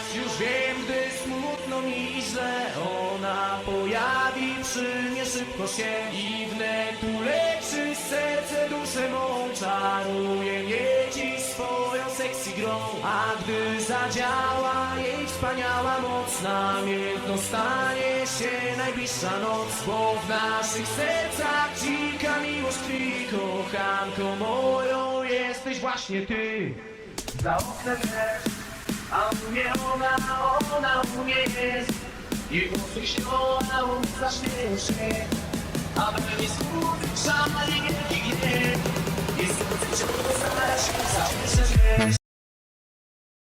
Teraz już wiem, gdy smutno mi i źle. Ona pojawi przy mnie szybko się. I wnet uleczy serce duszę mą. Czaruje mnie dziś swoją sexy grą. A gdy zadziała jej wspaniała moc Namiętno stanie się najbliższa noc. Bo w naszych sercach dzika miłość tkwi. Kochanką moją jesteś właśnie ty. Za oknem a umie ona, ona umie jest. Jej głosy śnią, a on zaśmieje się A mnie skróty szali